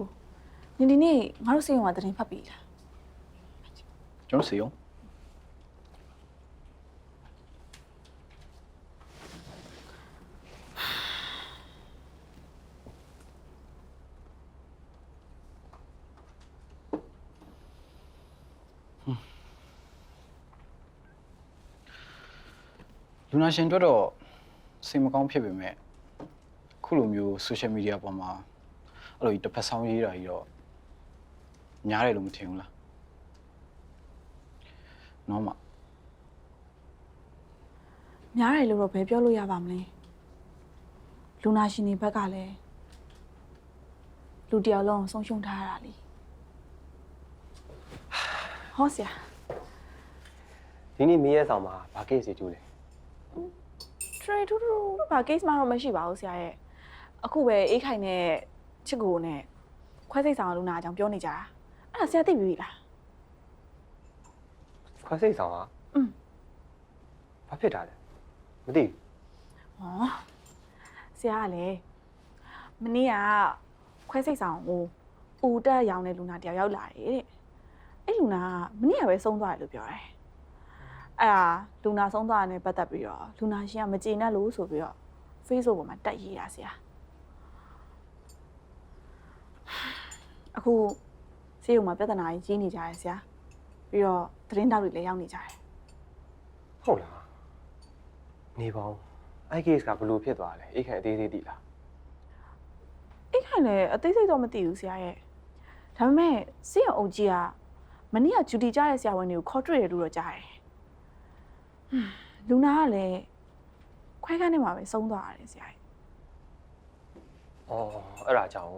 ဟဲ့ချစ်ကိုနင်ဒီနေ့ငါတို့စေရုံကတရင်ဖတ်ပြီလားကျွန်တော်စီအောင်လူနာရှင်တို့တော့စိတ်မကောင်းဖြစ်ပေမဲ့ခုလိုမျိုး social media ပေါ်မှာ အဲ့လိုကြီးတစ်ဖက်ဆောင်ရေးတာကြီးတော့များတယ်လို့မထင်ဘူးလားနော်မများတယ်လို့တော့ဘယ်ပြောလို့ရပါမလဲလူနာရှင်တွေဘက်ကလည်းလူတစ်ယောက်လုံးကိုဆုံးရှုံးထားရတာလीဟောဆရာဒီနေ့မင်းရဲ့ဆောင်မှာဘာ case တွေကျူးလဲထရီထူးထူးဘာ case မှတော့မရှိပါဘူးဆရာရဲ့အခုပဲအေးခိုင်နဲ့ ချစ်ကိုနဲ့ခွဲစိတ်ဆောင်လူနာအကြောင်းပြောနေကြတာအဲ့ဒါဆရာသိပြီလားခွဲစိတ်ဆောင်ကอืมဘာဖြစ်တာလဲမသိဘူးဟောဆရာကလည်းမနေ့ကခွဲစိတ်ဆောင်ကိုဦးတက်ရောင်တဲ့လူနာတယောက်ရောက်လာတယ်တဲ့အဲ့လူနာကမနေ့ကပဲဆုံးသွားတယ်လို့ပြောတယ်အဲ့ဒါလူနာဆုံးသွားတာနဲ့ပတ်သက်ပြီးတော့လူနာရှင်ကမကျေနပ်လို့ဆိုပြီးတော့ Facebook ပေါ်မှာတက်ရေးတာဆရာ အခုဆေးရုံမှာပြဿနာကြီးကြီးနေကြတယ်ဆရာပြီးတော့သတင်းတောက်တွေလည်းရောက်နေကြတယ်ဟုတ်လားနေပေါင်းအဲ့ case ကဘယ်လိုဖြစ်သွားလဲအိတ်ခံအသေးသေးတိလားအိတ်ခိုင်လည်းအသေးစိတ်တော့မသိဘူးဆရာရဲ့ဒါပေမဲ့ဆေးရုံအုပ်ကြီးကမနေ့ကဂျူတီကြားတဲ့ဆရာဝန်တွေကိုခေါ်တွေ့တယ်လို့တော့ကြားတယ်ဟွန်းလူနာကလည်းခွဲခန်းထဲမှာပဲဆုံးသွားရတယ်ဆရာရဲ့အော်အဲ့ဒါကြောင့်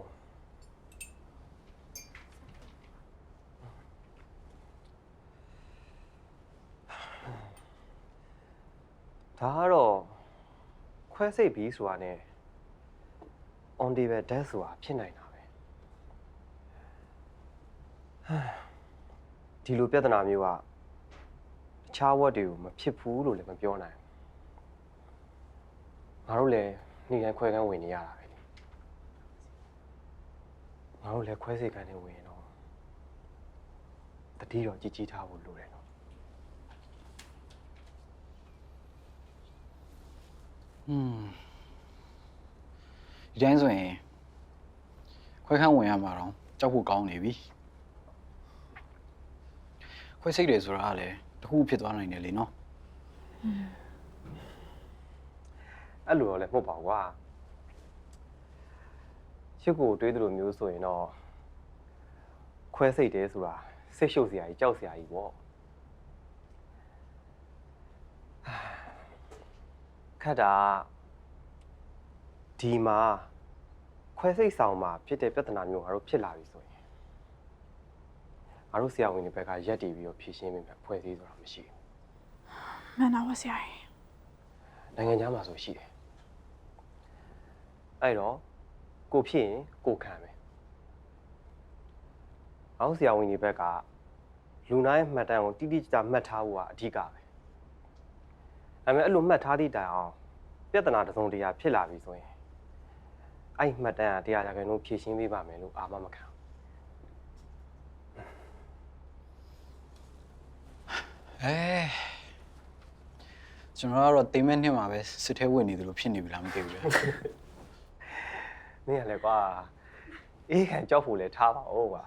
ဒါကတော့ခွဲစိတ်ပြီးဆိုတာ ਨੇ on table death ဆိုတာဖြစ်နိုင်တာပဲဒီလိုပြဿနာမျိုးကတခြားဝက်တွေကိုမဖြစ်ဘူးလို့လည်းမပြောနိုင်ဘူးငါတို့လည်းနေတိုင်းခွဲခန်းဝင်နေရတာပဲလေငါတို့လည်းခွဲစိတ်ခန်းနဲ့ဝင်ရင်တော့တတိတော့ကြည်ကြည်ထားဖို့လိုတယ် อืมဒီတိုင်းဆိုရင်ခွဲခန်းဝင်ရမှာတော့ကြောက်ဖို့ကောင်းနေပြီခွဲစိတ်တယ်ဆိုတာကလည်းတစ်ခုဖြစ်သွားနိုင်တယ်လေနော်အဲ့လိုတော့လည်းမဟုတ်ပါဘူးကွာရှစ်ကိုတွေးသလိုမျိုးဆိုရင်တော့ခွဲစိတ်တယ်ဆိုတာစိတ်ရှုပ်စရာကြီးကြောက်စရာကြီးပေါ့ ခက်တာဒီမှာခွဲစိတ်ဆောင်မှာဖြစ်တဲ့ပြဿနာမျိုးငါတို့ဖြစ်လာပြီဆိုရင်ငါတို့ဆရာဝန်တွေဘက်ကရက်တည်ပြီးတော့ဖြည့်ရှင်းပေးမယ်ဖွဲ့စည်းဆိုတာမရှိဘူးမှန်တာပါဆရာရဲ့နိုင်ငံခြားမှာဆိုရှိတယ်အဲ့တော့ကိုဖြစ်ရင်ကိုခံမယ်အောက်ဆရာဝန်ကြီးဘက်ကလူနာရဲ့မှတ်တမ်းကိုတိတိကျကျမှတ်ထားဖို့ကအဓိကပဲ ဒါပေမဲ့အဲ့လိုမှတ်ထားသည့်တိုင်အောင်ပြဿနာတစ်စုံတစ်ရာဖြစ်လာပြီဆိုရင်အဲ့ဒီမှတ်တမ်းကတရားရာခိုင်နှုန်းဖြည့်ရှင်းပေးပါမယ်လို့အာမမခံဘူးအဲကျွန်တော်ကတော့တိမ်မဲ့နှစ်မှာပဲစစ်ထဲဝင်နေသလိုဖြစ်နေပြီလားမသိဘူးလေမင်းကလည်းကွာအေးခံကြောက်ဖို့လဲထားပါဦးကွာ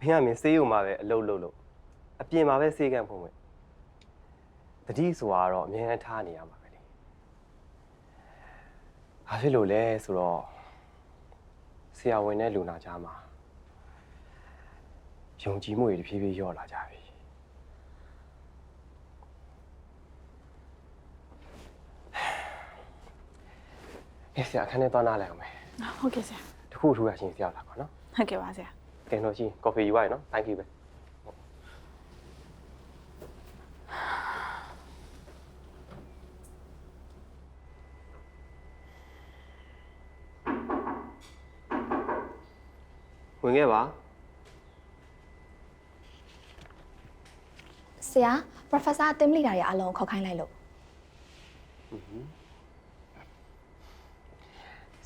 မင်းကမင်းစေးရုံမှာပဲအလုပ်လုပ်လို့အပြင်မှာပဲစေးကန့်ဖို့မယ် တတိဆိုတာကတော့အမြဲတမ်းထားနေရမှာပဲလေဘာဖြစ်လို့လဲဆိုတော့ဆရာဝန်နဲ့လူနာကြားမှာယုံကြည်မှုတွေတဖြည်းဖြည်းလျော့လာကြပြီအေးဆရာခန်းထဲသွားနားလိုက်အောင်မယ်ဟုတ်ကဲ့ဆရာတခုထူရချင်းဆရာလာပါနော်ဟုတ်ကဲ့ပါဆရာကဲတော့ရှိကော်ဖီယူပါရနော် thank you ပဲ ဝင်ခဲ့ပါဆရာ professor အတင်းလိတာတွေအလုံးခေါက်ခိုင်းလိုက်လို့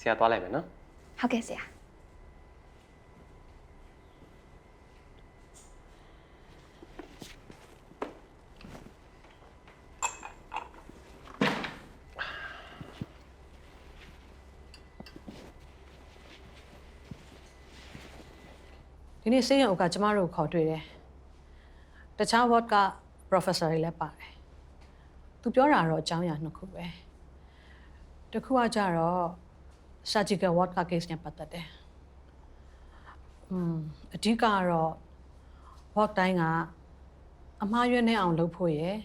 ဆရာသွားလိုက်မယ်နော်ဟုတ်ကဲ့ဆရာ ဒီနေ့စေးရုံကကျမတို့ကိုခေါ်တွေ့တယ်တခြား ward က professor တွေလည်းပါတယ်သူပြောတာတော့အကြောင်းအရာနှစ်ခုပဲတစ်ခုကကြတော့ surgical ward က case နဲ့ပတ်သက်တယ်อืมအဓိကကတော့ ward တိုင်းကအမှားရွေးနေအောင်လုပ်ဖို့ရယ်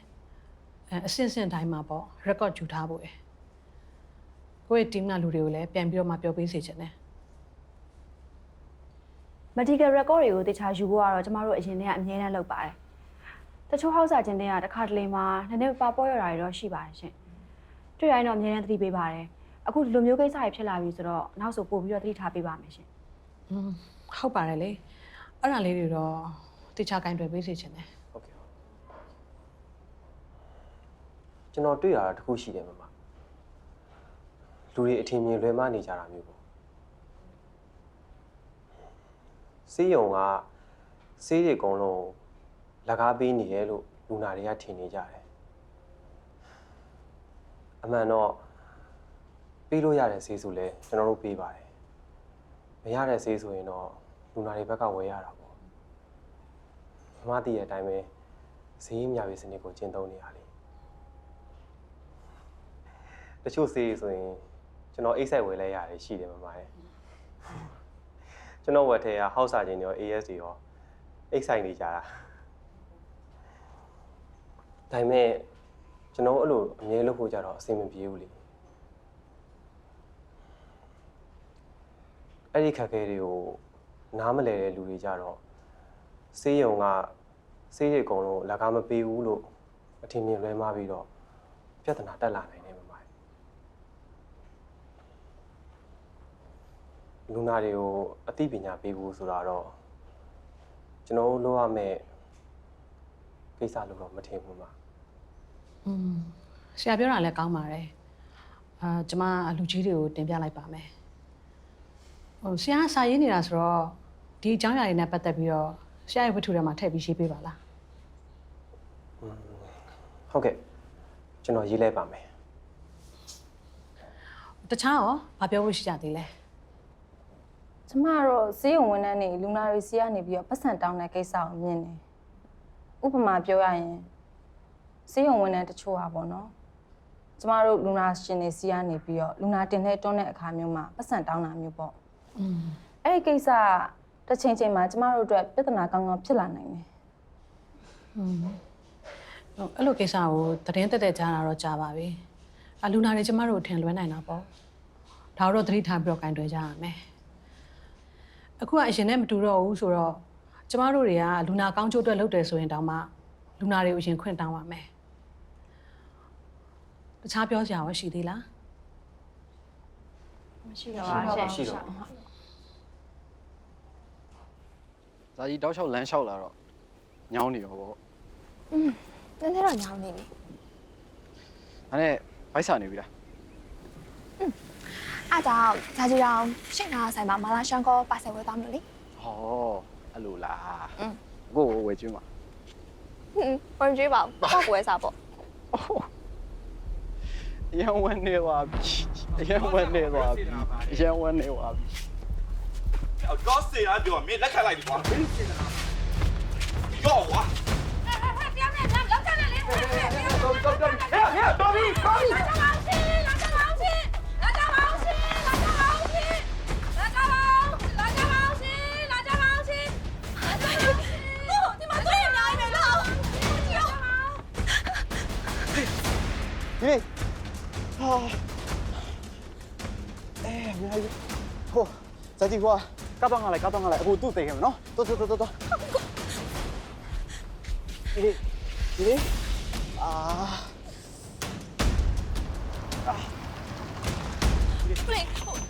အဲအဆင့်ဆင့်တိုင်းမှာပေါ့ record ယူထားဖို့ရယ်ကိုယ့်ရဲ့ team ကလူတွေကိုလည်းပြန်ပြီးတော့မှပြောပေးစေချင်တယ် medical record တွေကိုတခြားယူဖို့ကတော့ကျမတို့အရင်တည်းကအမြဲတမ်းလုပ်ပါတယ်။တချို့ဟောက်စာချင်းတွေကတစ်ခါတလေမှာနည်းနည်းပါပေါ်ရတာတွေတော့ရှိပါတယ်ရှင်။တွေ့တိုင်းတော့အမြဲတမ်းသတိပေးပါတယ်။အခုဒီလိုမျိုးကိစ္စတွေဖြစ်လာပြီဆိုတော့နောက်ဆိုပို့ပြီးတော့သတိထားပေးပါမယ်ရှင်อืมဟုတ်ပါတယ်လေအဲ့ဒါလေးတွေတော့တခြားကင်တွယ်ပေးစေချင်တယ်ဟုတ်ကဲ့ဟုတ်ကျွန်တော်တွေ့ရတာတစ်ခုရှိတယ်မမလူတွေအထင်မြင်လွဲမှားနေကြတာမျိုးပေါ့ စေးရုံကစေးတွေအကုန်လုံးလက်ကားပေးနေတယ်လို့လူနာတွေကထင်နေကြတယ်အမှန်တော့ပေးလို့ရတဲ့ဆေးဆိုလဲကျွန်တော်တို့ပေးပါတယ်မရတဲ့ဆေးဆိုရင်တော့လူနာတွေဘက်ကဝယ်ရတာပေါ့မမသိရတဲ့အတိုင်းပဲဈေးမြပြီစနစ်ကိုကျင့်သုံးနေရလေတချို့ဈေးဆိုရင်ကျွန်တော်အိတ်ဆက်ဝယ်လဲရတယ်ရှိတယ်မမရဲ့ ကျွန်တော်ဝယ်ထဲကဟောက်စာချင်းရော AS တွေရောအိတ်ဆိုင်နေကြတာဒါပေမဲ့ကျွန်တော်အဲ့လိုအမြဲလုပ်ဖို့ကြတော့အဆင်မပြေဘူးလေအဲ့ဒီခက်ခဲတွေကိုနားမလဲတဲ့လူတွေကြတော့ဆေးရုံကဆေးတွေအကုန်လုံးလက်ကားမပေးဘူးလို့အထင်မြင်လွဲမှားပြီးတော့ပြဿနာတက်လာနိုင်တယ်မမ လူနာတွေကိုအသိပညာပေးဖို့ဆိုတာတော့ကျွန်တော်တို့လုပ်ရမယ့်ကိစ္စလို့တော့မထင်ဘူးမอืมဆရာပြောတာလည်းကောင်းပါတယ်အာကျမလူကြီးတွေကိုတင်ပြလိုက်ပါမယ်ဟိုဆရာကစာရေးနေတာဆိုတော့ဒီအကြောင်းအရာတွေနဲ့ပတ်သက်ပြီးတော့ဆရာရဲ့ဝတ္ထုထဲမှာထည့်ပြီးရေးပေးပါလားဟုတ်ကဲ့ကျွန်တော်ရေးလိုက်ပါမယ်တခြားရောမပြောလို့ရှိကြသေးလဲ ကျမကတော့ဈေးရုံဝန်ထမ်းတွေလူနာတွေစီကနေပြီးတော့ပတ်စံတောင်းတဲ့ကိစ္စကိုမြင်တယ်။ဥပမာပြောရရင်ဈေးရုံဝန်ထမ်းတချို့อ่ะပေါ့နော်။ကျမတို့လူနာရှင်တွေစီကနေပြီးတော့လူနာတင်တဲ့တွန်းတဲ့အခါမျိုးမှာပတ်စံတောင်းတာမျိုးပေါ့ อืม ။အဲ့ဒီကိစ္စကတစ်ချိန်ချိန်မှာကျမတို့အတွက်ပြဿနာကောင်းကောင်းဖြစ်လာနိုင်တယ် อืมဟိုအဲ့လိုကိစ္စကိုသတင်းတက်တက်ကြားတာတော့ကြားပါပြီအလူနာတွေကျမတို့အထင်လွဲနိုင်တာပေါ့ဒါတော့သတိထားပြီးတော့ကင်တွယ်ကြရမယ် အခုကအရင်နဲ့မတူတော့ဘူးဆိုတော့ကျမတို့တွေကလူနာကောင်းကျိုးအတွက်လုပ်တယ်ဆိုရင်တောင်မှလူနာတွေကိုအရင်ခွင့်တောင်းပါမယ်တခြားပြောစရာရောရှိသေးလား။မရှိတော့ပါရှင်ရှိတော့ဇာကြီးတောက်လျှောက်လမ်းလျှောက်လာတော့ညောင်းနေရောပေါ့နည်းနည်းတော့ညောင်းနေပြီဒါနဲ့ဗိုက်စာနေပြီလား အဲ့ဒါဂျာဂျီရောင်ရှင်းနာဆိုင်မှာမာလာရှန်ကောပါဆယ်ဝယ်သွားမလို့လေဟောအဲ့လိုလားอืมကိုကိုဝယ်ကျွင်းပါဟွန်းဝင်ကြည့်ပါဦးတော့ကိုဝယ်စားပေါ့အရန်ဝန်းနေပါပြီအရန်ဝန်းနေပါပြီအရန်ဝန်းနေပါပြီအော်တော့စေရပြောမင်းလက်ခံလိုက်ပြီကွာမင်းစေတာရောကွာဟဲ့ဟဲ့ဟဲ့ပြောင်းနေလားလောက်ချင်တယ်လေဟဲ့ဟဲ့ဟဲ့တော်ပြီတော်ပြီ အဲအများကြီးဟိုဇာကြီးဟိုကားတော့ငါလိုက်ကားတော့ငါလိုက်အခုသူ့သိခဲ့မယ်နော်တော်တော်တော်တော်ဒီလေးဒီလေးအာလေ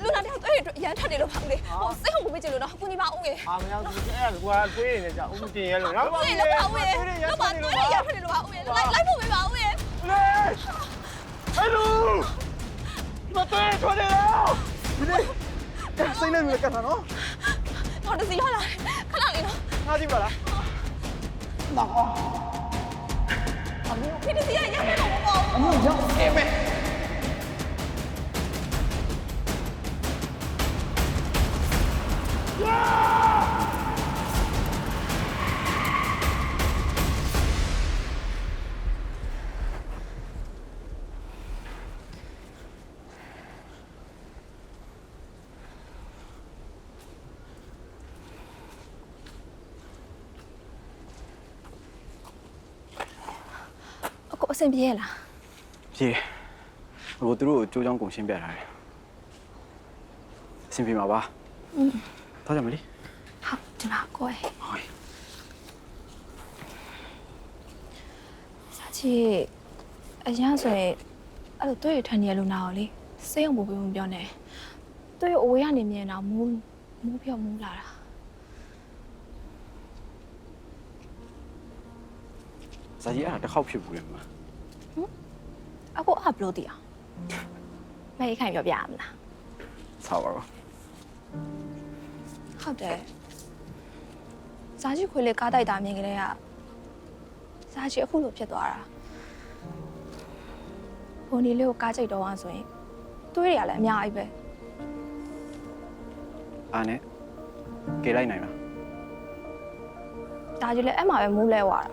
လူနာတယောက်တွေ့ရရန်ထက်နေလို့ပါဦးလေဟိုစိတ်ဟုတ်ကိုမကြည့်လို့တော့ကုညီပါဦးလေအာမရောက်ဘူးအဲ့ဒါကွာတွေးနေကြဥတင်ရဲလို့နော်ဦးလေလောက်ပါဦးလေလောက်ပါတွေ့ရရထက်နေလို့ပါဦးလေလိုက်လိုက်ဖို့ပေးပါဦးလေ ဟယ်လိုမတွေ့ထွက်နေလားစိတ်နဲ့မြင်ကန်တာနော်တော့တစီရလာခဏလေးနော်ငါကြည့်ပါလားဒီတစီရရရတော့မပေါ့ဟ အဆင်ပြေရလားပြေဟိုသူတို့ကိုကြိုးချောင်းကုန်ရှင်းပြထားတယ်အဆင်ပြေမှာပါอืมတော့ကြမလေးဟုတ်ဒီမှာကိုယ်ဟိုစာချီအရင်ဆိုရင်အဲ့လိုတွေ့ရထန်နေရလို့နာတော့လေစေးအောင်ပို့ပေးမပြောနဲ့တွေ့ရအဝေးကနေမြင်တော့မူးမူးပြော့မူးလာတာဇာကြီးအဲ့ဒါတစ်ခေါက်ဖြစ်ဘူးလေမ အခုအပ်ဘလို့တည်အောင်မဲခိုင်ပြောပြရမလားဆောက်ပါတော့ဟုတ်တယ်ဇာချီခွေလေးကားတိုက်တာမြင်ကြတဲ့ကဇာချီအခုလိုဖြစ်သွားတာဘုံဒီလေးကိုကားကြိတ်တော့အောင်ဆိုရင်တွေးရလည်းအများကြီးပဲအားနဲ့ကေလိုက်နိုင်လားဒါကြီးလည်းအဲ့မှာပဲမူးလဲသွားတာ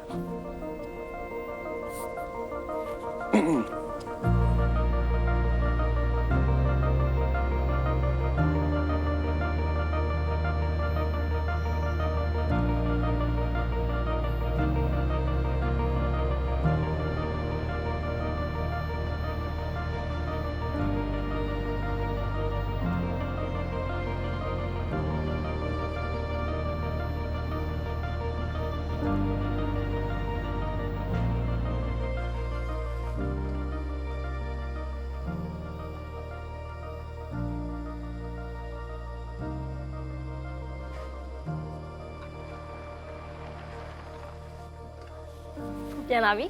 ပြန်လာပြီ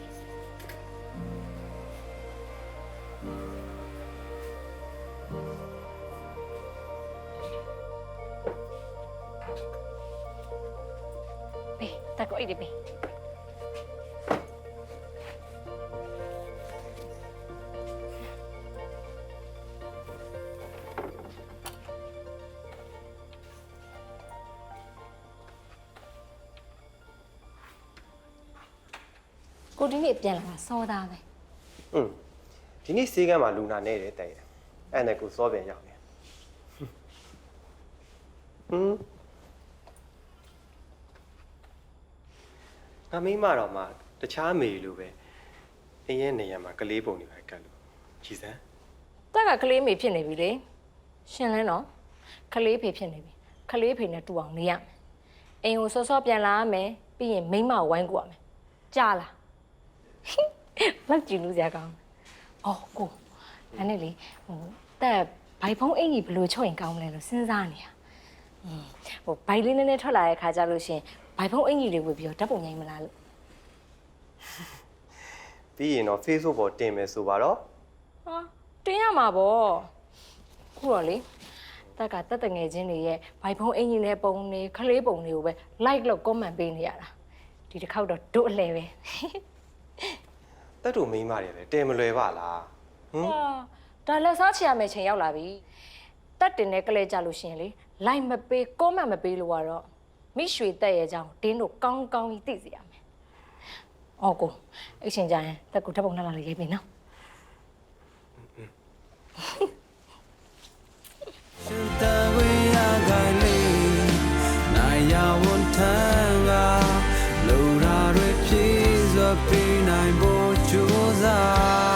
ဘေးတက် ကိုအိတ်ဒီဘေးကိုဒီနေ့ပြန်လာတာစောသားပဲอืมဒီနေ့စေးကမ်းမှာလူနာနေတယ်တဲ့အဲ့နဲ့ကိုစောပြန်ရောက်နေဟွန်းအမိမတော့မှတခြားမေလိုပဲအင်းရဲ့နေရာမှာကလေးပုံတွေပဲကတ်လို့ကြည်စမ်းတက်ကကလေးမေဖြစ်နေပြီလေရှင်လဲနော်ကလေးဖေဖြစ်နေပြီကလေးဖေနဲ့တူအောင်နေရမယ်အိမ်ကိုစောစောပြန်လာရမယ်ပြီးရင်မိန်းမကိုဝိုင်းကူရမယ်ကြားလား လောက်ကြည့်လို့စရာကောင်းတယ်အော်ကိုအဲ့နဲ့လေဟိုတက်ဘိုင်ဖုံးအင်ကြီးဘယ်လိုချုပ်ရင်ကောင်းမလဲလို့စဉ်းစားနေတာอืมဟိုဘိုင်လေးနည်းနည်းထွက်လာတဲ့ခါကျလို့ရှရင်ဘိုင်ဖုံးအင်ကြီးတွေဝေပြီးတော့ဓာတ်ပုံရိုက်မလားလို့ပြီးရင်တော့ Facebook ပေါ်တင်မယ်ဆိုပါတော့ဟာတင်းရမှာပေါ့ခုတော့လေတက်ကတက်တငယ်ချင်းတွေရဲ့ဘိုင်ဖုံးအင်ဂျင်နဲ့ပုံတွေခလေးပုံတွေကိုပဲ like လို့ comment ပေးနေရတာဒီတစ်ခေါက်တော့တို့အလဲပဲ တက်တူမိန်းမတွေလည်းတင်မလွယ်ပါလားဟင်ဟာဒါလက်စားချရမယ့်ချိန်ရောက်လာပြီတက်တင်နဲ့ကလဲကြလို့ရှရင်လေလိုက်မပေးကောမန့်မပေးလို့ကတော့မိရွှေတက်ရဲ့အကြောင်းဒင်းတို့ကောင်းကောင်းကြီးသိစေရမယ်အော်ကိုအရှင်ကြရင်တက်ကိုဓာတ်ပုံနှမ်းလာလေးရေးပြီနော် Be casar.